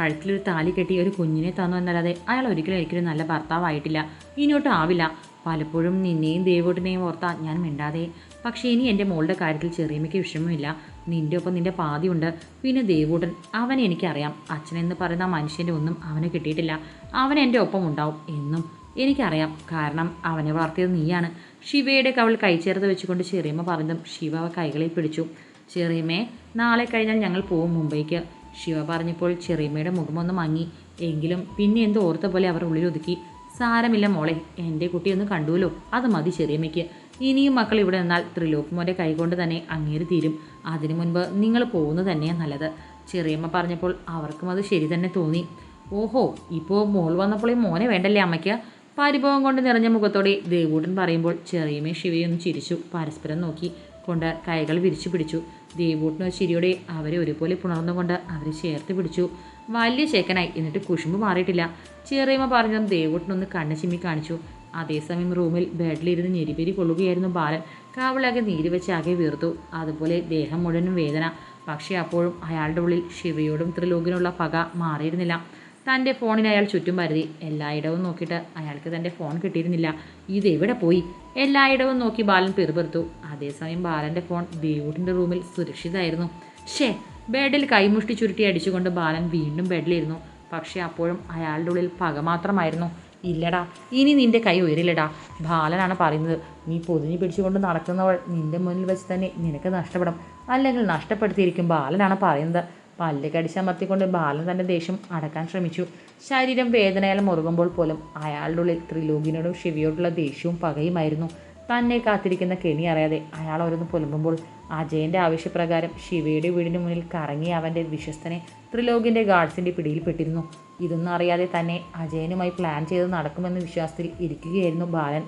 കഴുത്തിലൊരു താലി കെട്ടി ഒരു കുഞ്ഞിനെ തന്നു എന്നല്ലാതെ അയാൾ ഒരിക്കലും ഒരിക്കലും നല്ല ഭർത്താവായിട്ടില്ല. ഇനിയോട്ട് ആവില്ല. പലപ്പോഴും നിന്നെയും ദേവോട്ടിനെയും ഓർത്താ ഞാൻ മിണ്ടാതെ. പക്ഷേ ഇനി എന്റെ മോളുടെ കാര്യത്തിൽ ചെറിയമ്മയ്ക്ക് വിഷമമില്ല. നിന്റെ ഒപ്പം നിന്റെ പാതിയുണ്ട്. പിന്നെ ദേവൂട്ടൻ അവനെ എനിക്കറിയാം. അച്ഛനെന്ന് പറയുന്ന മനുഷ്യന്റെ ഒന്നും അവനെ കിട്ടിയിട്ടില്ല. അവൻ എന്റെ ഒപ്പം ഉണ്ടാവും എന്നും എനിക്കറിയാം. കാരണം അവനെ വളർത്തിയത് നീയാണ്. ശിവയുടെ കവൾ കൈ ചേർത്ത് വെച്ചുകൊണ്ട് ചെറിയമ്മ പറഞ്ഞതും ശിവ കൈകളിൽ പിടിച്ചു. ചെറിയമ്മേ നാളെ കഴിഞ്ഞാൽ ഞങ്ങൾ പോവും മുംബൈക്ക്. ശിവ പറഞ്ഞപ്പോൾ ചെറിയമ്മയുടെ മുഖമൊന്ന് മങ്ങി. എങ്കിലും പിന്നെ എന്തോ ഓർത്ത പോലെ അവർ ഉള്ളിൽ ഒതുക്കി. സാരമില്ല മോളെ എന്റെ കുട്ടി ഒന്ന് കണ്ടുവല്ലോ. അത് മതി ചെറിയമ്മയ്ക്ക്. ഇനിയും മക്കൾ ഇവിടെ നിന്നാൽ ത്രിലോക് മോന്റെ കൈകൊണ്ട് തന്നെ അങ്ങേര് തീരും. അതിനു മുൻപ് നിങ്ങൾ പോകുന്നത് തന്നെയാണ് നല്ലത്. ചെറിയമ്മ പറഞ്ഞപ്പോൾ അവർക്കും അത് ശരി തന്നെ തോന്നി. ഓഹോ ഇപ്പോൾ മോൾ വന്നപ്പോൾ ഈ മോനെ വേണ്ടല്ലേ അമ്മയ്ക്ക്? പരിഭവം കൊണ്ട് നിറഞ്ഞ മുഖത്തോടെ ദേവൂട്ടൻ പറയുമ്പോൾ ചെറിയമ്മയും ശിവയൊന്ന് ചിരിച്ചു. പരസ്പരം നോക്കി കൊണ്ട് കൈകൾ വിരിച്ചു പിടിച്ചു. ദേവൂട്ടനോ ചിരിയോടെ അവരെ ഒരുപോലെ പുണർന്നുകൊണ്ട് അവരെ ചേർത്ത് പിടിച്ചു. വലിയ ചേക്കനായി എന്നിട്ട് കുശുമ്പ് മാറിയിട്ടില്ല. ചെറിയമ്മ പറഞ്ഞതും ദേവൂട്ടനൊന്ന് കണ്ണ് ചിമ്മി കാണിച്ചു. അതേസമയം റൂമിൽ ബെഡിലിരുന്ന് ഞെരിപെരി കൊള്ളുകയായിരുന്നു ബാലൻ. കാവളാകെ നീര് വെച്ച് ആകെ വീർത്തു. അതുപോലെ ദേഹം മുഴുവനും വേദന. പക്ഷേ അപ്പോഴും അയാളുടെ ഉള്ളിൽ ശിവയോടും ത്രിലോകിനുള്ള പക മാറിയിരുന്നില്ല. തന്റെ ഫോണിന് അയാൾ ചുറ്റും പരതി. എല്ലായിടവും നോക്കിയിട്ട് അയാൾക്ക് തന്റെ ഫോൺ കിട്ടിയിരുന്നില്ല. ഇതെവിടെ പോയി? എല്ലായിടവും നോക്കി ബാലൻ പെറുപെറുത്തു. അതേസമയം ബാലന്റെ ഫോൺ ദേവൂട്ടിന്റെ റൂമിൽ സുരക്ഷിതമായിരുന്നു ഷേ ബെഡിൽ കൈമുഷ്ടി ചുരുട്ടി അടിച്ചുകൊണ്ട് ബാലൻ വീണ്ടും ബെഡിലിരുന്നു. പക്ഷേ അപ്പോഴും അയാളുടെ ഉള്ളിൽ പക മാത്രമായിരുന്നു. ഇല്ലടാ ഇനി നിന്റെ കൈ ഉയരില്ലടാ. ബാലനാണ് പറയുന്നത് നീ പൊതിഞ്ഞു പിടിച്ചുകൊണ്ട് നടക്കുന്നവൾ നിന്റെ മുന്നിൽ വെച്ച് തന്നെ നിനക്ക് നഷ്ടപ്പെടും. അല്ലെങ്കിൽ നഷ്ടപ്പെടുത്തിയിരിക്കും ബാലനാണ് പറയുന്നത്. പല്ല് കടിച്ചമർത്തിക്കൊണ്ട് ബാലൻ തന്റെ ദേഷ്യം അടക്കാൻ ശ്രമിച്ചു. ശരീരം വേദനയാൽ മുറുകുമ്പോൾ പോലും അയാളുടെ ഉള്ളിൽ ത്രിലോകിനോടും ശിവയോടുള്ള ദേഷ്യവും പകയുമായിരുന്നു. തന്നെ കാത്തിരിക്കുന്ന കെണി അറിയാതെ അയാൾ ഓരോന്ന് പുലമ്പുമ്പോൾ അജയന്റെ ആവശ്യപ്രകാരം ശിവയുടെ വീടിന് മുന്നിൽ കറങ്ങി അവന്റെ വിശ്വസ്തനെ ത്രിലോകിന്റെ ഗാർഡ്സിന്റെ പിടിയിൽപ്പെട്ടിരുന്നു ഇതൊന്നും അറിയാതെ തന്നെ അജയനുമായി പ്ലാൻ ചെയ്ത് നടക്കുമെന്ന വിശ്വാസത്തിൽ ഇരിക്കുകയായിരുന്നു ബാലൻ.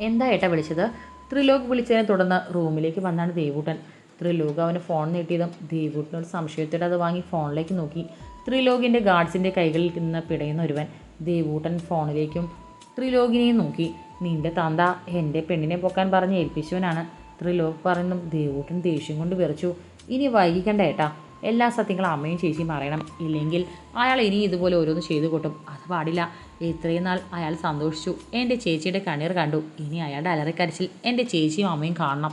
എന്താ ഏട്ടാ വിളിച്ചത്? ത്രിലോക് വിളിച്ചതിനെ തുടർന്ന് റൂമിലേക്ക് വന്നാണ് ദേവൂട്ടൻ. ത്രിലോക് അവന് ഫോൺ നീട്ടിയതും ദേവൂട്ടിനോട് സംശയത്തോടെ അത് വാങ്ങി ഫോണിലേക്ക് നോക്കി. ത്രിലോകിന്റെ ഗാർഡ്സിന്റെ കൈകളിൽ നിന്ന് പിടയുന്ന ഒരുവൻ ദേവൂട്ടൻ ഫോണിലേക്കും ത്രിലോകിനെയും നോക്കി. നിന്റെ തന്ത എന്റെ പെണ്ണിനെ പൊക്കാൻ പറഞ്ഞ് ഏൽപ്പിച്ചവനാണ്. ത്രിലോക് പറയുന്നതും ദേവൂട്ടൻ ദേഷ്യം കൊണ്ട് വിറച്ചു. ഇനി വൈകിക്കണ്ട ഏട്ടാ. എല്ലാ സത്യങ്ങളും അമ്മയും ചേച്ചിയും അറിയണം. ഇല്ലെങ്കിൽ അയാൾ ഇനി ഇതുപോലെ ഓരോന്ന് ചെയ്തു കൂട്ടും. അത് പാടില്ല. ഇത്രയും നാൾ അയാൾ സന്തോഷിച്ചു. എന്റെ ചേച്ചിയുടെ കണ്ണീർ കണ്ടു. ഇനി അയാളുടെ അലറിക്കരച്ചിൽ എന്റെ ചേച്ചിയും അമ്മയും കാണണം.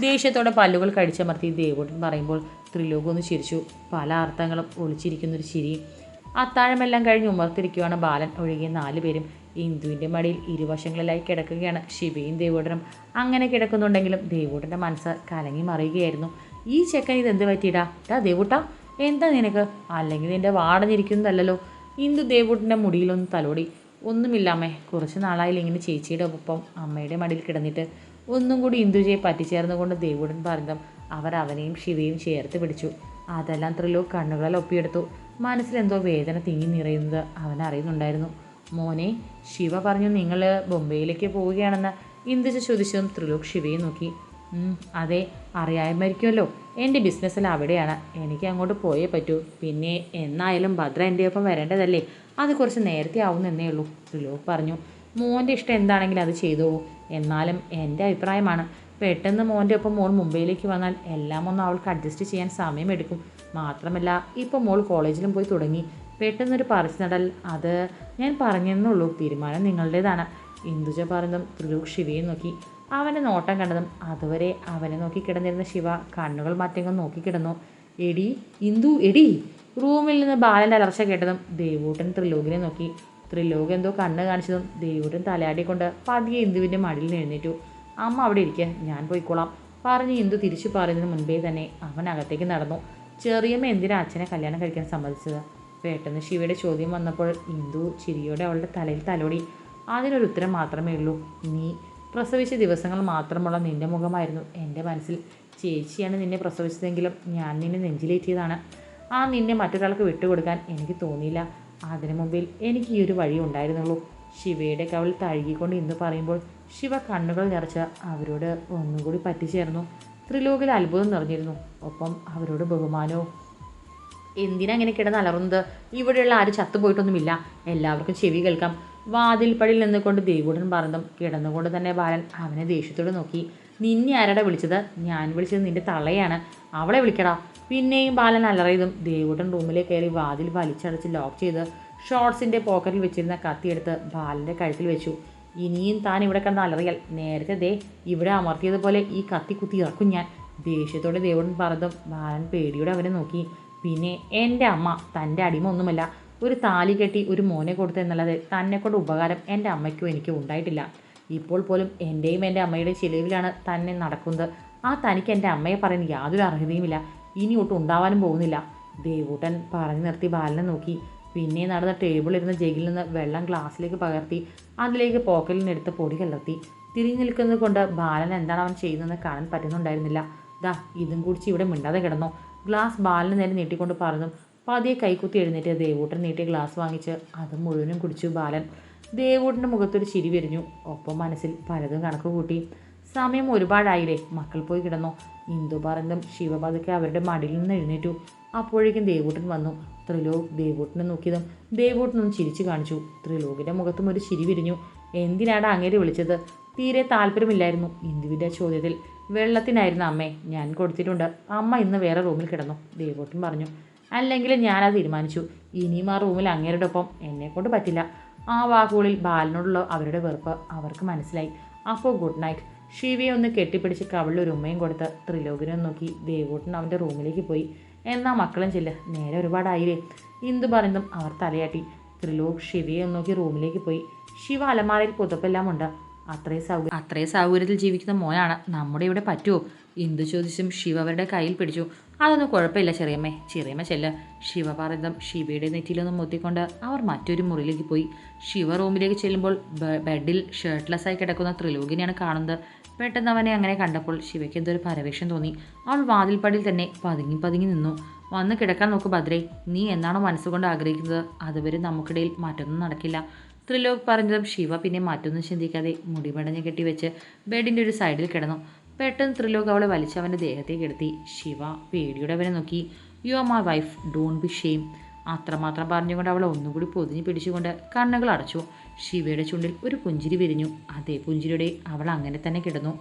ദേഷ്യത്തോടെ പല്ലുകൾ കടിച്ചമർത്തി ദേവോട്ടൻ പറയുമ്പോൾ ത്രിലോകം ഒന്ന് ചിരിച്ചു. പല അർത്ഥങ്ങളും ഒളിച്ചിരിക്കുന്നൊരു ചിരി. അത്താഴമെല്ലാം കഴിഞ്ഞ് ഉമർത്തിരിക്കുകയാണ് ബാലൻ. ഒഴികെ നാല് പേരും ഇന്ദുവിന്റെ മടിയിൽ ഇരുവശങ്ങളിലായി കിടക്കുകയാണ്. ശിവയും ദേവോടനും അങ്ങനെ കിടക്കുന്നുണ്ടെങ്കിലും ദേവോടന്റെ മനസ്സ് കലങ്ങി മറിയുകയായിരുന്നു. ഈ ചെക്കൻ ഇത് എന്ത് പറ്റിയിടാ? ടാ ദേവൂട്ടാ എന്താ നിനക്ക്? അല്ലെങ്കിൽ നിന്റെ വാടഞ്ഞിരിക്കുന്നതല്ലോ ഇന്ദു ദേവൂട്ടന്റെ മുടിയിലൊന്ന് തലോടി. ഒന്നുമില്ലാമേ. കുറച്ച് നാളായില്ല ഇങ്ങനെ ചേച്ചിയുടെ ഒപ്പം അമ്മയുടെ മടിയിൽ കിടന്നിട്ട്. ഒന്നും കൂടി ഇന്ദുജയെ പറ്റിച്ചേർന്നുകൊണ്ട് ദേവുടൻ പറഞ്ഞതും അവർ അവനെയും ശിവയും ചേർത്ത് പിടിച്ചു. അതെല്ലാം ത്രിലോക് കണ്ണുകളാൽ ഒപ്പിയെടുത്തു. മനസ്സിലെന്തോ വേദന തിങ്ങി നിറയുന്നത് അവൻ അറിയുന്നുണ്ടായിരുന്നു. മോനെ ശിവ പറഞ്ഞു നിങ്ങൾ ബൊംബെയിലേക്ക് പോവുകയാണെന്ന്. ഇന്ദുജ ചോദിച്ചതും ത്രിലോക് ശിവയെ നോക്കി. "ഉം, അതെ അറിയാമായിരിക്കുമല്ലോ. എന്റെ ബിസിനസ്സിൽ അവിടെയാണ്. എനിക്ക് അങ്ങോട്ട് പോയേ പറ്റൂ. പിന്നെ എന്നായാലും ഭദ്ര എന്റെ ഒപ്പം വരേണ്ടതല്ലേ? അത് കുറച്ച് നേരത്തെ ആവുന്നെന്നേ ഉള്ളൂ ത്രിലോക് പറഞ്ഞു. മോന്റെ ഇഷ്ടം എന്താണെങ്കിലും അത് ചെയ്തോളൂ. എന്നാലും എന്റെ അഭിപ്രായമാണ്. പെട്ടെന്ന് മോന്റെ ഒപ്പം മോൾ മുംബൈയിലേക്ക് വന്നാൽ എല്ലാം ഒന്ന് അവൾക്ക് അഡ്ജസ്റ്റ് ചെയ്യാൻ സമയമെടുക്കും മാത്രമല്ല ഇപ്പോൾ മോൾ കോളേജിലും പോയി തുടങ്ങി. പെട്ടെന്നൊരു പറിച്ചു നടൽ അത് ഞാൻ പറഞ്ഞെന്നുള്ളൂ തീരുമാനം നിങ്ങളുടേതാണ്. ഇന്ദുജ പറഞ്ഞതും ത്രിലോക് ശിവയെ നോക്കി. അവന്റെ നോട്ടം കണ്ടതും അതുവരെ അവനെ നോക്കി കിടന്നിരുന്ന ശിവ കണ്ണുകൾ മറ്റെങ്ങും നോക്കിക്കിടന്നു എടി ഇന്ദു എടി. റൂമിൽ നിന്ന് ബാലന്റെ അലർച്ച കേട്ടതും ദേവൂട്ടൻ ത്രിലോകിനെ നോക്കി. ത്രിലോക് എന്തോ കണ്ണ് കാണിച്ചതും ദേവൂട്ടൻ തലയാടിക്കൊണ്ട് പതിയെ ഇന്ദുവിന്റെ മടിയിൽ എഴുന്നേറ്റു. അമ്മ അവിടെ ഇരിക്കുക ഞാൻ പോയിക്കോളാം. പറഞ്ഞ് ഇന്ദു തിരിച്ചു പറയുന്നതിന് മുൻപേ തന്നെ അവൻ അകത്തേക്ക് നടന്നു. ചെറിയമ്മ എന്തിനാ അച്ഛനെ കല്യാണം കഴിക്കാൻ സമ്മതിച്ചത്? പെട്ടെന്ന് ശിവയുടെ ചോദ്യം വന്നപ്പോൾ ഇന്ദു ചിരിയോടെ അവളുടെ തലയിൽ തലോടി. അതിനൊരു ഉത്തരം മാത്രമേ ഉള്ളൂ. നീ പ്രസവിച്ച ദിവസങ്ങൾ മാത്രമുള്ള നിന്റെ മുഖമായിരുന്നു. എന്റെ മനസ്സിൽ ചേച്ചിയാണ് നിന്നെ പ്രസവിച്ചതെങ്കിലും ഞാൻ നിന്നെ നെഞ്ചിലേറ്റിയതാണ്. ആ നിന്നെ മറ്റൊരാൾക്ക് വിട്ടുകൊടുക്കാൻ എനിക്ക് തോന്നിയില്ല. അതിനു മുമ്പിൽ എനിക്ക് ഈ ഒരു വഴി ഉണ്ടായിരുന്നുള്ളൂ. ശിവയുടെ കവൾ തഴുകിക്കൊണ്ട് ഇന്ന് പറയുമ്പോൾ ശിവ കണ്ണുകൾ നിറച്ച് അവരോട് ഒന്നുകൂടി പറ്റിച്ചേർന്നു. ത്രിലോകിൽ അത്ഭുതം നിറഞ്ഞിരുന്നു. ഒപ്പം അവരോട് ബഹുമാനവും. എന്തിനാ ഇങ്ങനെ കിടന്ന് ഇവിടെയുള്ള ആരും ചത്തുപോയിട്ടൊന്നുമില്ല. എല്ലാവർക്കും ചെവി കേൾക്കാം. വാതിൽപ്പടിയിൽ നിന്നുകൊണ്ട് ദേവൂടൻ പറഞ്ഞതും കിടന്നുകൊണ്ട് തന്നെ ബാലൻ അവനെ ദേഷ്യത്തോട് നോക്കി. നിന്നെ ആരാടാ വിളിച്ചത്? ഞാൻ വിളിച്ചത് നിന്റെ തള്ളയാണ്. അവളെ വിളിക്കടാ. പിന്നെയും ബാലൻ അലറിയതും ദേവൂട്ടൻ റൂമിലേക്ക് കയറി വാതിൽ വലിച്ചടച്ച് ലോക്ക് ചെയ്ത് ഷോർട്സിന്റെ പോക്കറ്റിൽ വെച്ചിരുന്ന കത്തിയെടുത്ത് ബാലന്റെ കഴുത്തിൽ വെച്ചു. ഇനിയും താൻ ഇവിടെ കിടന്ന് അലറിയാൽ നേരത്തെ ദേ ഇവിടെ അമർത്തിയതുപോലെ ഈ കത്തി കുത്തി ഇറക്കും ഞാൻ. ദേഷ്യത്തോടെ ദേവുടൻ പറഞ്ഞതും ബാലൻ പേടിയോടെ അവനെ നോക്കി. പിന്നെ എന്റെ അമ്മ തന്റെ അടിമ ഒന്നുമല്ല. ഒരു താലി കെട്ടി ഒരു മോനെ കൊടുത്തു എന്നുള്ളത് തന്നെ കൊണ്ട് ഉപകാരം എന്റെ അമ്മയ്ക്കും എനിക്കും ഉണ്ടായിട്ടില്ല. ഇപ്പോൾ പോലും എന്റെയും എന്റെ അമ്മയുടെയും ചിലവിലാണ് തന്നെ നടക്കുന്നത്. ആ തനിക്ക് എന്റെ അമ്മയെ പറയാൻ യാതൊരു അർഹതയുമില്ല. ഇനി ഒട്ടും ഉണ്ടാവാനും പോകുന്നില്ല. ദേവൂട്ടൻ പറഞ്ഞു നിർത്തി ബാലനെ നോക്കി. പിന്നെ നടന്ന ടേബിളിരുന്ന ജഗിൽ നിന്ന് വെള്ളം ഗ്ലാസ്സിലേക്ക് പകർത്തി. അതിലേക്ക് പോക്കറ്റിൽ നിന്നെടുത്ത് പൊടി കലർത്തി. തിരിഞ്ഞു നിൽക്കുന്നത് കൊണ്ട് ബാലൻ എന്താണ് അവൻ ചെയ്യുന്നതെന്ന് കാണാൻ പറ്റുന്നുണ്ടായിരുന്നില്ല. ദാ ഇതും കുടിച്ച് ഇവിടെ മിണ്ടാതെ കിടന്നോ. ഗ്ലാസ് ബാലിന് നേരെ നീട്ടിക്കൊണ്ട് പറഞ്ഞു. പതിയെ കൈക്കുത്തി എഴുന്നേറ്റ് ദേവൂട്ടൻ നീട്ടിയ ഗ്ലാസ് വാങ്ങിച്ച് അത് മുഴുവനും കുടിച്ചു. ബാലൻ ദേവൂട്ടന്റെ മുഖത്തൊരു ചിരി വിരിഞ്ഞു. ഒപ്പം മനസ്സിൽ പലതും കണക്ക് കൂട്ടി. സമയം ഒരുപാടായില്ലേ? മക്കൾ പോയി കിടന്നു? ഇന്ദു പറന്തും ശിവപാതയ്ക്ക് അവരുടെ മടിയിൽ നിന്ന് എഴുന്നേറ്റു. അപ്പോഴേക്കും ദേവൂട്ടൻ വന്നു. ത്രിലോക് ദേവൂട്ടനെ നോക്കിയതും ദേവൂട്ടനൊന്ന് ചിരിച്ചു കാണിച്ചു. ത്രിലോകിന്റെ മുഖത്തും ഒരു ചിരി വിരിഞ്ഞു. എന്തിനാണ് അങ്ങേരെ വിളിച്ചത്? തീരെ താല്പര്യമില്ലായിരുന്നു. ഇന്ദുവിന്റെ ചോദ്യത്തിൽ വെള്ളത്തിനായിരുന്നു അമ്മേ ഞാൻ കൊടുത്തിട്ടുണ്ട്. അമ്മ ഇന്ന് വേറെ റൂമിൽ കിടന്നു. ദേവൂട്ടൻ പറഞ്ഞു അല്ലെങ്കിൽ ഞാനത് തീരുമാനിച്ചു. ഇനിയും ആ റൂമിൽ അങ്ങേരുടെ ഒപ്പം എന്നെ കൊണ്ട് പറ്റില്ല. ആ വാക്കുകളിൽ ബാലനോടുള്ള അവരുടെ വെറുപ്പ് അവർക്ക് മനസ്സിലായി. അപ്പോൾ ഗുഡ് നൈറ്റ് ശിവയെ ഒന്ന് കെട്ടിപ്പിടിച്ച് കവിളിൽ ഒരു ഉമ്മയും കൊടുത്ത് ത്രിലോകിനെ നോക്കി ദേവൂട്ടൻ അവന്റെ റൂമിലേക്ക് പോയി. എന്നാൽ മക്കളും ചെല്ല്. നേരെ ഒരുപാടായില്ലേ? ഇന്ദു പറഞ്ഞതും അവർ തലയാട്ടി. ത്രിലോക് ശിവയെ നോക്കി റൂമിലേക്ക് പോയി. ശിവ അലമാരയിൽ പുതപ്പെല്ലാം ഉണ്ട്. അത്രയും സൗകര്യം അത്രയും സൗകര്യത്തിൽ ജീവിക്കുന്ന മോനാണ്. നമ്മുടെ ഇവിടെ പറ്റുമോ ഇന്ദു ചോദിച്ചും ശിവ അവരുടെ കയ്യിൽ പിടിച്ചു. അതൊന്നും കുഴപ്പമില്ല ചെറിയമ്മേ. ചെറിയമ്മ ചെല്ല. ശിവ പറഞ്ഞതും ശിവയുടെ നെറ്റിയിലൊന്ന് മുത്തിക്കൊണ്ട് അവർ മറ്റൊരു മുറിയിലേക്ക് പോയി. ശിവ റൂമിലേക്ക് ചെല്ലുമ്പോൾ ബെഡിൽ ഷർട്ട്ലെസ് ആയി കിടക്കുന്ന ത്രിലോകിനെയാണ് കാണുന്നത്. പെട്ടെന്ന് അവനെ അങ്ങനെ കണ്ടപ്പോൾ ശിവയ്ക്ക് എന്തൊരു പരവേഷം തോന്നി. അവൾ വാതിൽപ്പടിയിൽ തന്നെ പതുങ്ങി പതുങ്ങി നിന്നു. വന്ന് കിടക്കാൻ നോക്ക് ഭദ്രേ. നീ എന്നാണോ മനസ്സുകൊണ്ട് ആഗ്രഹിക്കുന്നത്? അതുവരെ നമുക്കിടയിൽ മറ്റൊന്നും നടക്കില്ല. ത്രിലോക് പറഞ്ഞതും ശിവ പിന്നെ മറ്റൊന്നും ചിന്തിക്കാതെ മുടിപടഞ്ഞ് കെട്ടിവെച്ച് ബെഡിന്റെ ഒരു സൈഡിൽ കിടന്നു. പെട്ടെന്ന് ത്രിലോക് അവളെ വലിച്ച് അവന്റെ ദേഹത്തേക്ക് എടുത്തി. ശിവ പേടിയോടെ അവനെ നോക്കി. You are my wife don't be shame അത്രമാത്രം പറഞ്ഞുകൊണ്ട് അവളെ ഒന്നുകൂടി പൊതിഞ്ഞ് പിടിച്ചുകൊണ്ട് കണ്ണുകൾ അടച്ചു. ശിവയുടെ ചുണ്ടിൽ ഒരു പുഞ്ചിരി വിരിഞ്ഞു. അതേ പുഞ്ചിരിയുടെ അവൾ അങ്ങനെ തന്നെ കിടന്നു.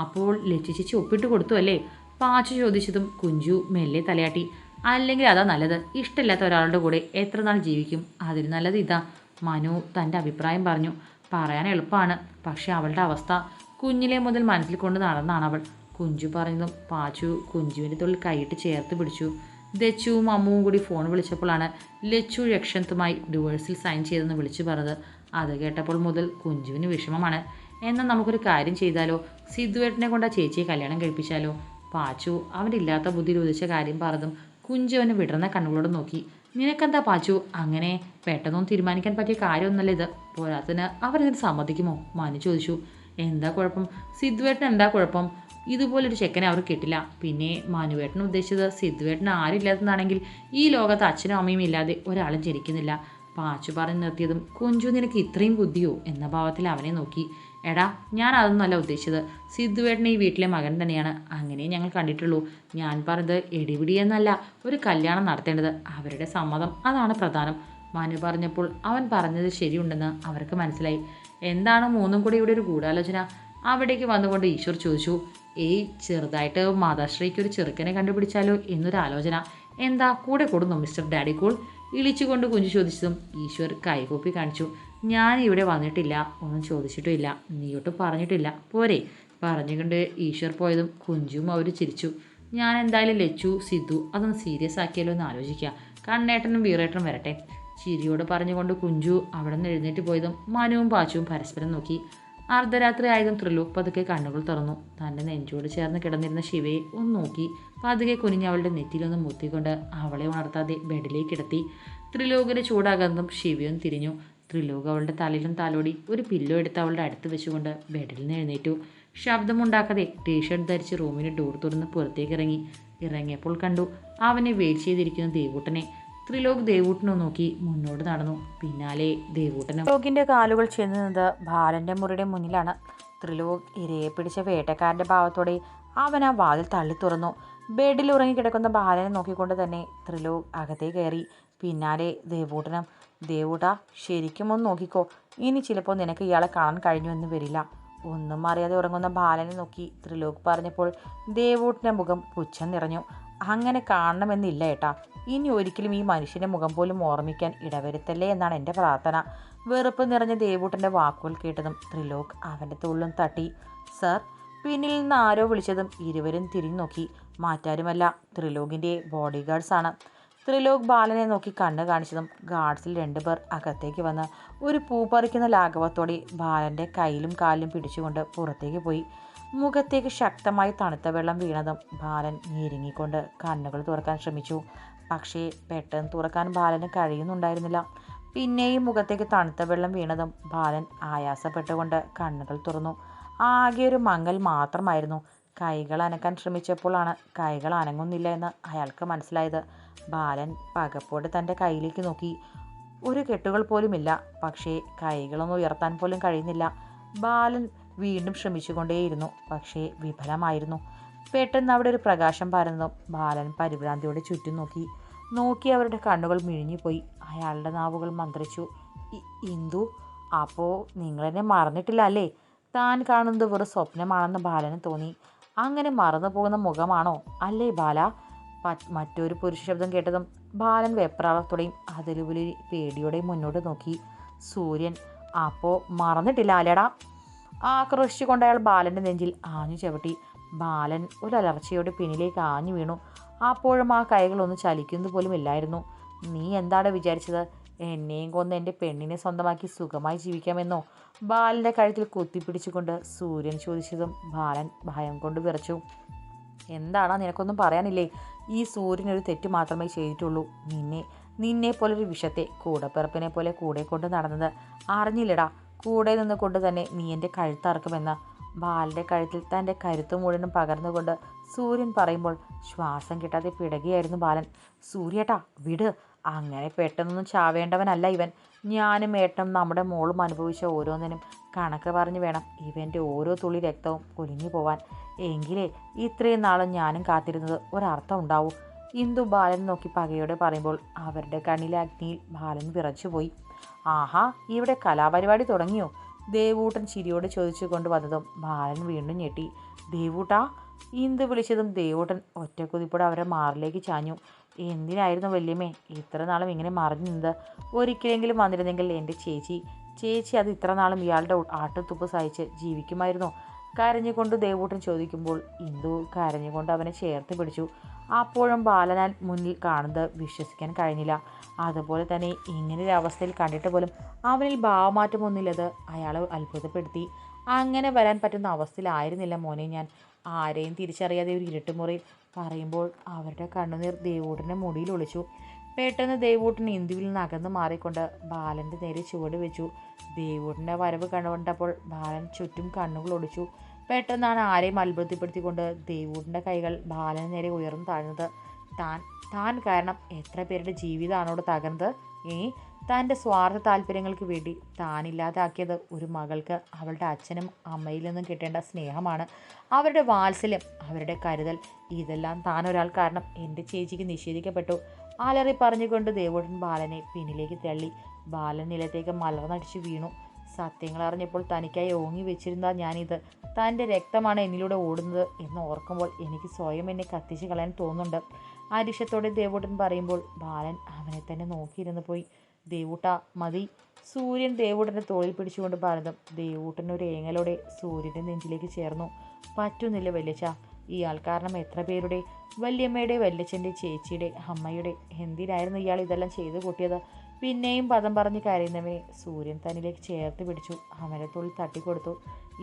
അപ്പോൾ ലച്ചിച്ചി ഒപ്പിട്ട് കൊടുത്തു അല്ലേ? പാച്ചു ചോദിച്ചതും കുഞ്ചു മെല്ലെ തലയാട്ടി. അല്ലെങ്കിൽ അതാ നല്ലത്. ഇഷ്ടമില്ലാത്ത ഒരാളുടെ കൂടെ എത്ര നാൾ ജീവിക്കും? അതിന് നല്ലത് ഇതാ. മനു തന്റെ അഭിപ്രായം പറഞ്ഞു. പറയാൻ എളുപ്പമാണ്. പക്ഷേ അവളുടെ അവസ്ഥ കുഞ്ഞിലെ മുതൽ മനസ്സിൽ കൊണ്ട് നടന്നാണ് അവൾ. കുഞ്ചു പറഞ്ഞതും പാച്ചു കുഞ്ചുവിന്റെ തൊഴിൽ കൈയിട്ട് ചേർത്ത് പിടിച്ചു. ദച്ചുവും അമ്മുവും കൂടി ഫോൺ വിളിച്ചപ്പോഴാണ് ലച്ചു യക്ഷന്തുമായി ഡിവേഴ്സിൽ സൈൻ ചെയ്തെന്ന് വിളിച്ചു പറഞ്ഞത്. അത് കേട്ടപ്പോൾ മുതൽ കുഞ്ചുവിന് വിഷമമാണ്. എന്നാൽ നമുക്കൊരു കാര്യം ചെയ്താലോ? സിദ്ധുവേട്ടനെ കൊണ്ട് ആ ചേച്ചിയെ കല്യാണം കഴിപ്പിച്ചാലോ? പാച്ചു അവന്റെ ഇല്ലാത്ത ബുദ്ധിയിൽ ഉദിച്ച കാര്യം പറഞ്ഞതും കുഞ്ചു അവനെ വിടർന്ന കണ്ണുകളോട് നോക്കി. നിനക്കെന്താ പാച്ചു? അങ്ങനെ പെട്ടെന്നൊന്നും തീരുമാനിക്കാൻ പറ്റിയ കാര്യമൊന്നുമല്ല ഇത്. പോരാത്തിന് അവരതിന് സമ്മതിക്കുമോ? മനു ചോദിച്ചു. എന്താ കുഴപ്പം? സിദ്ധുവേട്ടൻ എന്താ കുഴപ്പം? ഇതുപോലൊരു ചെക്കനെ അവർ കിട്ടില്ല. പിന്നെ മനുവേട്ടൻ ഉദ്ദേശിച്ചത് സിദ്ധുവേട്ടൻ ആരില്ലാത്തതാണെങ്കിൽ ഈ ലോകത്ത് അച്ഛനും അമ്മയും ഇല്ലാതെ ഒരാളും ജനിക്കുന്നില്ല. പാച്ചു പറഞ്ഞു നിർത്തിയതും കുഞ്ചു നിനക്ക് ഇത്രയും ബുദ്ധിയോ? എന്ന ഭാവത്തിൽ അവനെ നോക്കി. എടാ ഞാൻ അതൊന്നുമല്ല ഉദ്ദേശിച്ചത്. സിദ്ധുവേട്ടൻ ഈ വീട്ടിലെ മകൻ തന്നെയാണ്. അങ്ങനെ ഞങ്ങൾ കണ്ടിട്ടുള്ളൂ. ഞാൻ പറഞ്ഞത് എടിപിടി എന്നല്ല ഒരു കല്യാണം നടത്തേണ്ടത്. അവരുടെ സമ്മതം അതാണ് പ്രധാനം. മനു പറഞ്ഞപ്പോൾ അവൻ പറഞ്ഞത് ശരിയുണ്ടെന്ന് അവർക്ക് മനസ്സിലായി. എന്താണ് മൂന്നും കൂടി ഇവിടെ ഒരു ഗൂഢാലോചന? അവിടേക്ക് വന്നുകൊണ്ട് ഈശ്വർ ചോദിച്ചു ഏയ് ചെറുതായിട്ട് മാതാശ്രീക്ക് ഒരു ചെറുക്കനെ കണ്ടുപിടിച്ചാലോ എന്നൊരു ആലോചന. എന്താ കൂടെ കൂടുന്നു മിസ്റ്റർ ഡാഡി കൂൾ ഇളിച്ചുകൊണ്ട് കുഞ്ചു ചോദിച്ചതും ഈശ്വർ കൈകൂപ്പി കാണിച്ചു ഞാൻ ഇവിടെ വന്നിട്ടില്ല ഒന്നും ചോദിച്ചിട്ടുമില്ല നീയോട്ട് പറഞ്ഞിട്ടില്ല പോരെ. പറഞ്ഞുകൊണ്ട് ഈശ്വർ പോയതും കുഞ്ചും അവർ ചിരിച്ചു ഞാൻ എന്തായാലും ലച്ചു സിദ്ധു അതൊന്ന് സീരിയസ് ആക്കിയാലോ എന്ന് ആലോചിക്കുക കണ്ണേട്ടനും വീറേട്ടനും വരട്ടെ. ചിരിയോട് പറഞ്ഞുകൊണ്ട് കുഞ്ചു അവിടെ നിന്ന് എഴുന്നേറ്റ് പോയതും മനുവും പാച്ചുവും പരസ്പരം നോക്കി. അർദ്ധരാത്രി ആയതും ത്രില്ലു പതുക്കെ കണ്ണുകൾ തുറന്നു. തന്റെ നെഞ്ചോട് ചേർന്ന് കിടന്നിരുന്ന ശിവയെ ഒന്ന് നോക്കി. പതുക്കെ കുനിഞ്ഞ് അവളുടെ നെറ്റിയിലൊന്ന് മുത്തിക്കൊണ്ട് അവളെ ഉണർത്താതെ ബെഡിലേക്ക് കിടത്തി ത്രിലോകിന് ചൂടാകുന്നതും ശിവയും തിരിഞ്ഞു. ത്രിലോക അവളുടെ തലയിലും താലോടി ഒരു പില്ലോ എടുത്ത് അവളുടെ അടുത്ത് വെച്ചുകൊണ്ട് ബെഡിൽ നിന്ന് എഴുന്നേറ്റു. ശബ്ദമുണ്ടാക്കാതെ ടീഷർട്ട് ധരിച്ച് റൂമിന് ഡോർ തുറന്ന് പുറത്തേക്ക് ഇറങ്ങി. ഇറങ്ങിയപ്പോൾ കണ്ടു അവനെ വെയിറ്റ് ചെയ്തിരിക്കുന്ന ദേവൂട്ടനെ. ത്രിലോക് ദേവൂട്ടനെ നോക്കി മുന്നോട്ട് നടന്നു. പിന്നാലെ ദേവൂട്ടനും ത്രിലോകിന്റെ കാലുകൾ ചെന്നത് ബാലന്റെ മുറിയുടെ മുന്നിലാണ്. ത്രിലോക് ഇരയെ പിടിച്ച വേട്ടക്കാരന്റെ ഭാവത്തോടെ അവൻ ആ വാതിൽ തള്ളി തുറന്നു. ബെഡിൽ ഉറങ്ങിക്കിടക്കുന്ന ബാലനെ നോക്കിക്കൊണ്ട് തന്നെ ത്രിലോക് അകത്തേ കയറി. പിന്നാലെ ദേവൂട്ടനും ദേവൂട്ട ശരിക്കും ഒന്ന് നോക്കിക്കോ. ഇനി ചിലപ്പോൾ നിനക്ക് ഇയാളെ കാണാൻ കഴിഞ്ഞു എന്ന് വരില്ല. ഒന്നും അറിയാതെ ഉറങ്ങുന്ന ബാലനെ നോക്കി ത്രിലോക് പറഞ്ഞപ്പോൾ ദേവൂട്ടിന്റെ മുഖം പുച്ഛം നിറഞ്ഞു. അങ്ങനെ കാണണമെന്നില്ല ഏട്ടാ. ഇനി ഒരിക്കലും ഈ മനുഷ്യന്റെ മുഖം പോലും ഓർമ്മിക്കാൻ ഇടവരുത്തല്ലേ എന്നാണ് എന്റെ പ്രാർത്ഥന. വെറുപ്പ് നിറഞ്ഞ ദേവൂട്ടന്റെ വാക്കുകൾ കേട്ടതും ത്രിലോക് അവന്റെ തുള്ളും തട്ടി. സർ പിന്നിൽ നിന്ന് ആരോ വിളിച്ചതും ഇരുവരും തിരിഞ്ഞു നോക്കി മാറ്റാരുമല്ല ത്രിലോകിന്റെ ബോഡി ഗാർഡ്സാണ് ത്രിലോക് ബാലനെ നോക്കി കണ്ണ് കാണിച്ചതും ഗാർഡ്സിൽ രണ്ടുപേർ അകത്തേക്ക് വന്ന് ഒരു പൂ പറിക്കുന്ന ലാഘവത്തോടെ ബാലന്റെ കയ്യിലും കാലിലും പിടിച്ചുകൊണ്ട് പുറത്തേക്ക് പോയി. മുഖത്തേക്ക് ശക്തമായി തണുത്ത വെള്ളം വീണതും ബാലൻ ഞെരുങ്ങിക്കൊണ്ട് കണ്ണുകൾ തുറക്കാൻ ശ്രമിച്ചു. പക്ഷേ പെട്ടെന്ന് തുറക്കാൻ ബാലന് കഴിയുന്നുണ്ടായിരുന്നില്ല. പിന്നെയും മുഖത്തേക്ക് തണുത്ത വെള്ളം വീണതും ബാലൻ ആയാസപ്പെട്ടുകൊണ്ട് കണ്ണുകൾ തുറന്നു. ആകെ ഒരു മങ്ങൽ മാത്രമായിരുന്നു. കൈകൾ അനക്കാൻ ശ്രമിച്ചപ്പോഴാണ് കൈകൾ അനങ്ങുന്നില്ല എന്ന് അയാൾക്ക് മനസ്സിലായത്. ബാലൻ പകപ്പോടെ തന്റെ കയ്യിലേക്ക് നോക്കി. ഒരു കെട്ടുകൾ പോലുമില്ല. പക്ഷേ കൈകളൊന്നും ഉയർത്താൻ പോലും കഴിയുന്നില്ല. ബാലൻ വീണ്ടും ശ്രമിച്ചുകൊണ്ടേയിരുന്നു. പക്ഷേ വിഫലമായിരുന്നു. പെട്ടെന്ന് അവിടെ ഒരു പ്രകാശം പരന്നതും ബാലൻ പരിഭ്രാന്തിയോടെ ചുറ്റും നോക്കി. നോക്കി അവരുടെ കണ്ണുകൾ മിഴിഞ്ഞുപോയി. അയാളുടെ നാവുകൾ മന്ത്രിച്ചു. ഇന്ദു അപ്പോൾ നിങ്ങളെന്നെ മറന്നിട്ടില്ല അല്ലേ? താൻ കാണുന്നത് വെറും സ്വപ്നമാണെന്ന് ബാലന് തോന്നി. അങ്ങനെ മറന്നു പോകുന്ന മുഖമാണോ? അല്ലേ ബാല? മറ്റൊരു പുരുഷ ശബ്ദം കേട്ടതും ബാലൻ വെപ്രാളത്തോടെയും അതിലുപരി പേടിയോടെയും മുന്നോട്ട് നോക്കി. സൂര്യൻ അപ്പോൾ മറന്നിട്ടില്ല അല്ലേടാ? ആക്രോശിച്ചുകൊണ്ട് അയാൾ ബാലന്റെ നെഞ്ചിൽ ആഞ്ഞു ചവിട്ടി. ബാലൻ ഒരു അലർച്ചയോടെ പിന്നിലേക്ക് ആഞ്ഞു വീണു. അപ്പോഴും ആ കൈകളൊന്നും ചലിക്കുന്നത് പോലും ഇല്ലായിരുന്നു. നീ എന്താണ് വിചാരിച്ചത്? എന്നെയും കൊന്ന് എന്റെ പെണ്ണിനെ സ്വന്തമാക്കി സുഖമായി ജീവിക്കാമെന്നോ? ബാലന്റെ കഴുത്തിൽ കുത്തിപ്പിടിച്ചുകൊണ്ട് സൂര്യൻ ചോദിച്ചതും ബാലൻ ഭയം കൊണ്ട് വിറച്ചു. എന്താണ് നിനക്കൊന്നും പറയാനില്ലേ? ഈ സൂര്യൻ ഒരു തെറ്റ് മാത്രമേ ചെയ്തിട്ടുള്ളൂ. നിന്നെ നിന്നെ പോലൊരു വിഷത്തെ കൂടപ്പിറപ്പിനെ പോലെ കൂടെ കൊണ്ട് നടന്നത് അറിഞ്ഞില്ലടാ. കൂടെ നിന്നുകൊണ്ട് തന്നെ നീ എന്റെ കഴുത്തറക്കുമെന്ന ബാലന്റെ കഴുത്തിൽ തന്റെ കരുത്തു മുഴുവനും പകർന്നുകൊണ്ട് സൂര്യൻ പറയുമ്പോൾ ശ്വാസം കിട്ടാതെ പിടകിയായിരുന്നു ബാലൻ. സൂര്യേട്ടാ വിട്. അങ്ങനെ പെട്ടെന്നൊന്നും ചാവേണ്ടവനല്ല ഇവൻ. ഞാനും ഏട്ടനും നമ്മുടെ മോളും അനുഭവിച്ച ഓരോന്നിനും കണക്ക് പറഞ്ഞു വേണം ഇവന്റെ ഓരോ തുള്ളി രക്തവും കുലുങ്ങി പോവാൻ. എങ്കിലേ ഇത്രയും നാളും ഞാനും കാത്തിരുന്നത് ഒരർത്ഥം ഉണ്ടാവൂ. ഇന്ദു ബാലൻ നോക്കി പകയോടെ പറയുമ്പോൾ അവരുടെ കണ്ണിലെ അഗ്നിയിൽ ബാലൻ വിറച്ചുപോയി. ആഹാ ഇവിടെ കലാപരിപാടി തുടങ്ങിയോ? ദേവൂട്ടൻ ചിരിയോട് ചോദിച്ചു കൊണ്ട് വന്നതും ബാലൻ വീണ്ടും ഞെട്ടി. ദേവൂട്ടാ ഇന്ത് വിളിച്ചതും ദേവൂട്ടൻ ഒറ്റക്കുതിപ്പോടെ അവരെ മാറിലേക്ക് ചാഞ്ഞു. എന്തിനായിരുന്നു വല്യമ്മേ ഇത്ര നാളും ഇങ്ങനെ മറിഞ്ഞു നിന്നത്? ഒരിക്കലെങ്കിലും വന്നിരുന്നെങ്കിൽ എന്റെ ചേച്ചി ചേച്ചി അത് ഇത്ര നാളും ഇയാളുടെ ആട്ടുത്തുപ്പ് സഹിച്ച് ജീവിക്കുമായിരുന്നോ? കരഞ്ഞുകൊണ്ട് ദേവൂട്ടൻ ചോദിക്കുമ്പോൾ ഇന്ദു കരഞ്ഞുകൊണ്ട് അവനെ ചേർത്ത് പിടിച്ചു. അപ്പോഴും ബാലനാൽ മുന്നിൽ കാണുന്നത് വിശ്വസിക്കാൻ കഴിഞ്ഞില്ല. അതുപോലെ തന്നെ ഇങ്ങനെ ഒരു അവസ്ഥയിൽ കണ്ടിട്ട് പോലും അവനിൽ ഭാവമാറ്റമൊന്നുമില്ലത് അയാളെ അത്ഭുതപ്പെടുത്തി. അങ്ങനെ വരാൻ പറ്റുന്ന അവസ്ഥയിലായിരുന്നില്ല മോനെ ഞാൻ. ആരെയും തിരിച്ചറിയാതെ ഒരു ഇരുട്ടുമുറിയിൽ പറയുമ്പോൾ അവരുടെ കണ്ണുനീർ ദേവൂട്ടന്റെ മുടിയിൽ ഒളിച്ചു. പെട്ടെന്ന് ദേവൂട്ടൻ ഇന്ദുവിൽ നിന്ന് അകന്ന് മാറിക്കൊണ്ട് ബാലന്റെ നേരെ ചുവട് വെച്ചു. ദേവൂട്ടന്റെ വരവ് കണ്ടുകൊണ്ടപ്പോൾ ബാലൻ ചുറ്റും കണ്ണുകൾ ഒടിച്ചു. പെട്ടെന്നാണ് ആരെയും അത്ഭുതപ്പെടുത്തിക്കൊണ്ട് ദേവൂട്ടന്റെ കൈകൾ ബാലന് നേരെ ഉയർന്നു താഴ്ന്നത്. താൻ താൻ കാരണം എത്ര പേരുടെ ജീവിതമാണോട് തകർന്നത്? ഏ തന്റെ സ്വാർത്ഥ താല്പര്യങ്ങൾക്ക് വേണ്ടി താനില്ലാതാക്കിയത് ഒരു മകൾക്ക് അവളുടെ അച്ഛനും അമ്മയിൽ നിന്നും കിട്ടേണ്ട സ്നേഹമാണ് അവരുടെ വാത്സല്യം അവരുടെ കരുതൽ ഇതെല്ലാം താൻ ഒരാൾ കാരണം എന്റെ ചേച്ചിക്ക് നിഷേധിക്കപ്പെട്ടു. അലറി പറഞ്ഞുകൊണ്ട് ദേവോടൻ ബാലനെ പിന്നിലേക്ക് തള്ളി. ബാലൻ നിലത്തേക്ക് മലർന്നടിച്ച് വീണു. സത്യങ്ങൾ അറിഞ്ഞപ്പോൾ തനിക്കായി ഓങ്ങി വെച്ചിരുന്ന ഞാനിത് തന്റെ രക്തമാണ് എന്നിലൂടെ ഓടുന്നത് എന്ന് ഓർക്കുമ്പോൾ എനിക്ക് സ്വയം എന്നെ കത്തിച്ച് കളയാൻ തോന്നുന്നുണ്ട്. അരിശത്തോടെ ദേവൂട്ടൻ പറയുമ്പോൾ ബാലൻ അവനെ തന്നെ നോക്കിയിരുന്നു പോയി. ദേവൂട്ട മതി. സൂര്യൻ ദേവൂട്ടന്റെ തോളിൽ പിടിച്ചുകൊണ്ട് പറഞ്ഞതും ദേവൂട്ടൻ ഒരു ഏങ്ങലോടെ സൂര്യന്റെ നെഞ്ചിലേക്ക് ചേർന്നു. പറ്റുന്നില്ല വല്യച്ച ഇയാൾ കാരണം എത്ര പേരുടെ വല്യമ്മയുടെ വല്യച്ഛന്റെ ചേച്ചിയുടെ അമ്മയുടെ എന്തിനായിരുന്നു ഇയാൾ ഇതെല്ലാം ചെയ്തു കൂട്ടിയത്? പിന്നെയും പദം പറഞ്ഞ് കരയുന്നവനെ സൂര്യൻ തന്നിലേക്ക് ചേർത്ത് പിടിച്ചു. അവനെ തൊഴിൽ തട്ടിക്കൊടുത്തു.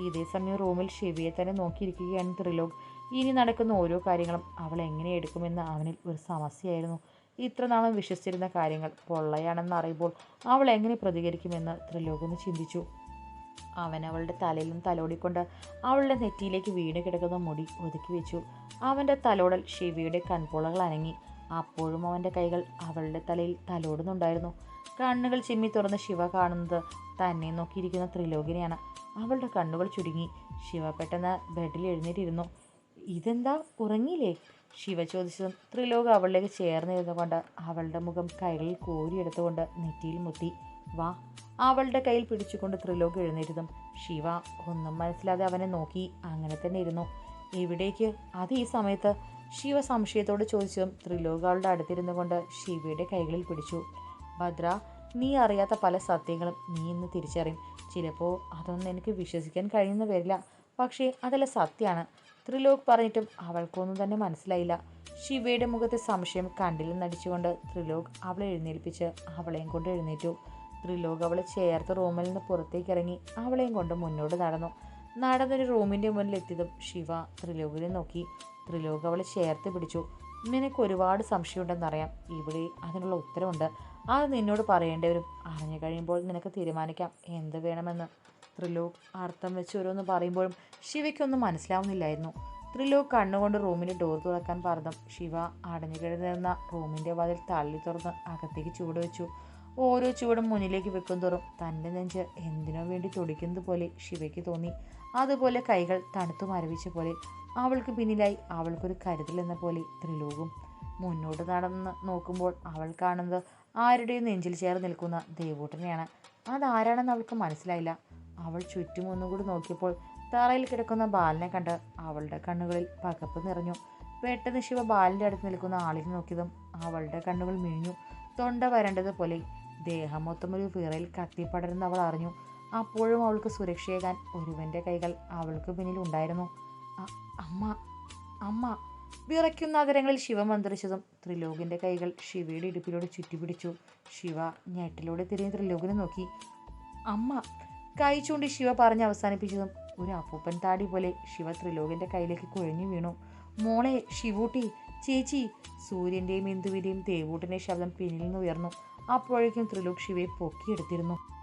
ഇതേ സമയം റൂമിൽ ശിവയെ തന്നെ നോക്കിയിരിക്കുകയാണ് ത്രിലോക്. ഇനി നടക്കുന്ന ഓരോ കാര്യങ്ങളും അവൾ എങ്ങനെ എടുക്കുമെന്ന് അവനിൽ ഒരു സമസ്യയായിരുന്നു. ഇത്ര നാളും വിശ്വസിച്ചിരുന്ന കാര്യങ്ങൾ പൊള്ളയാണെന്ന് അറിയുമ്പോൾ അവൾ എങ്ങനെ പ്രതികരിക്കുമെന്ന് ത്രിലോക് ചിന്തിച്ചു. അവൻ അവളുടെ തലയിലും തലോടിക്കൊണ്ട് അവളുടെ നെറ്റിയിലേക്ക് വീണ് കിടക്കുന്ന മുടി ഒതുക്കി വെച്ചു. അവന്റെ തലോടൽ ശിവയുടെ കൺപോളകൾ അനങ്ങി. അപ്പോഴും അവന്റെ കൈകൾ അവളുടെ തലയിൽ തലോടുന്നുണ്ടായിരുന്നു. കണ്ണുകൾ ചിമ്മി തുറന്ന് ശിവ കാണുന്നത് തന്നെ നോക്കിയിരിക്കുന്ന ത്രിലോകിനെയാണ്. അവളുടെ കണ്ണുകൾ ചുരുങ്ങി. ശിവ പെട്ടെന്ന് ബെഡിൽ എഴുന്നേറ്റിരുന്നു. ഇതെന്താ? ഉറങ്ങിയില്ലേ? ശിവ ചോദിച്ചതും ത്രിലോക അവളിലേക്ക് ചേർന്നിരുന്നു കൊണ്ട് അവളുടെ മുഖം കൈകളിൽ കോരിയെടുത്തുകൊണ്ട് നെറ്റിയിൽ മുത്തി വാ. അവളുടെ കയ്യിൽ പിടിച്ചുകൊണ്ട് ത്രിലോക് എഴുന്നേരുതും ശിവ ഒന്നും മനസ്സിലാതെ അവനെ നോക്കി അങ്ങനെ തന്നെ ഇരുന്നു. ഇവിടേക്ക് അത് ഈ സമയത്ത്? ശിവ സംശയത്തോട് ചോദിച്ചതും ത്രിലോക് അവളുടെ അടുത്തിരുന്നു കൊണ്ട് ശിവയുടെ കൈകളിൽ പിടിച്ചു. ഭദ്ര നീ അറിയാത്ത പല സത്യങ്ങളും നീ ഇന്ന് തിരിച്ചറിയും. ചിലപ്പോൾ അതൊന്നും എനിക്ക് വിശ്വസിക്കാൻ കഴിയുന്ന വരില്ല പക്ഷേ അതല്ല സത്യമാണ് ത്രിലോക് പറഞ്ഞിട്ടും അവൾക്കൊന്നും തന്നെ മനസ്സിലായില്ല. ശിവയുടെ മുഖത്തെ സംശയം കണ്ടില്ലെന്നടിച്ചുകൊണ്ട് നടിച്ചുകൊണ്ട് ത്രിലോക് അവളെ എഴുന്നേൽപ്പിച്ച് അവളെയും കൊണ്ട് എഴുന്നേറ്റു. ത്രിലോക് അവളെ ചേർത്ത് റൂമിൽ നിന്ന് പുറത്തേക്ക് ഇറങ്ങി അവളെയും കൊണ്ട് മുന്നോട്ട് നടന്നു. നടന്നൊരു റൂമിന്റെ മുന്നിൽ എത്തിയതും ശിവ ത്രിലോകിനെ നോക്കി. ത്രിലോക് അവളെ ചേർത്ത് പിടിച്ചു. നിനക്ക് ഒരുപാട് സംശയമുണ്ടെന്നറിയാം ഇവിടെ അതിനുള്ള ഉത്തരമുണ്ട് അത് നിന്നോട് പറയേണ്ടി വരും. അറിഞ്ഞു കഴിയുമ്പോൾ നിനക്ക് തീരുമാനിക്കാം. എന്ത് വേണമെന്ന്? ത്രിലോക് അർത്ഥം വെച്ച് ഓരോന്ന് പറയുമ്പോഴും ശിവയ്ക്കൊന്നും മനസ്സിലാവുന്നില്ലായിരുന്നു. ത്രിലോക് കണ്ണുകൊണ്ട് റൂമിന്റെ ഡോർ തുറക്കാൻ പറഞ്ഞു ശിവ അടഞ്ഞു കിടന്നിരുന്ന റൂമിന്റെ വാതിൽ തള്ളി തുറന്ന് അകത്തേക്ക് ചൂട് വെച്ചു. ഓരോ ചുവടും മുന്നിലേക്ക് വെക്കും തോറും തന്റെ നെഞ്ച് എന്തിനോ വേണ്ടി തുടിക്കുന്നത് പോലെ ശിവയ്ക്ക് തോന്നി. അതുപോലെ കൈകൾ തണുത്തു മരവിച്ച പോലെ അവൾക്ക് പിന്നിലായി അവൾക്കൊരു കരുതൽ എന്ന പോലെ ത്രിലോകും. മുന്നോട്ട് നടന്ന് നോക്കുമ്പോൾ അവൾ കാണുന്നത് ആരുടെയും നെഞ്ചിൽ ചേർന്ന് നിൽക്കുന്ന ദേവൂട്ടനെയാണ്. അതാരാണെന്ന് അവൾക്ക് മനസ്സിലായില്ല. അവൾ ചുറ്റും ഒന്നുകൂടി നോക്കിയപ്പോൾ തറയിൽ കിടക്കുന്ന ബാലനെ കണ്ട് അവളുടെ കണ്ണുകളിൽ പകപ്പ് നിറഞ്ഞു. പെട്ടെന്ന് ശിവ ബാലിന്റെ അടുത്ത് നിൽക്കുന്ന ആളിനെ നോക്കിയതും അവളുടെ കണ്ണുകൾ മിഴിഞ്ഞു. തൊണ്ട വരേണ്ടതുപോലെ ദേഹം മൊത്തം ഒരു വിറയിൽ കത്തിപ്പടരുന്ന അവൾ അറിഞ്ഞു. അപ്പോഴും അവൾക്ക് സുരക്ഷയേകാൻ ഒരുവന്റെ കൈകൾ അവൾക്ക് പിന്നിൽ ഉണ്ടായിരുന്നു. അമ്മ അമ്മ വിറയ്ക്കുന്ന അതരങ്ങളിൽ ശിവ മന്ത്രിച്ചതും ത്രിലോകിന്റെ കൈകൾ ശിവയുടെ ഇടുപ്പിലൂടെ ചുറ്റിപ്പിടിച്ചു. ശിവ ഞെട്ടിലൂടെ തിരിഞ്ഞ് ത്രിലോകിനെ നോക്കി. അമ്മ കൈ ചൂണ്ടി ശിവ പറഞ്ഞ് അവസാനിപ്പിച്ചതും ഒരു അപ്പൂപ്പൻ താടി പോലെ ശിവ ത്രിലോകിന്റെ കയ്യിലേക്ക് കുഴഞ്ഞു വീണു. മോളെ ശിവൂട്ടി ചേച്ചി സൂര്യന്റെയും ഇന്ദുവിന്റെയും ദേവൂട്ടിന്റെ ശബ്ദം പിന്നിൽ നിന്ന് ഉയർന്നു. അപ്പോഴേക്കും ത്രിലോക് ശിവയെ പൊക്കിയെടുത്തിരുന്നു.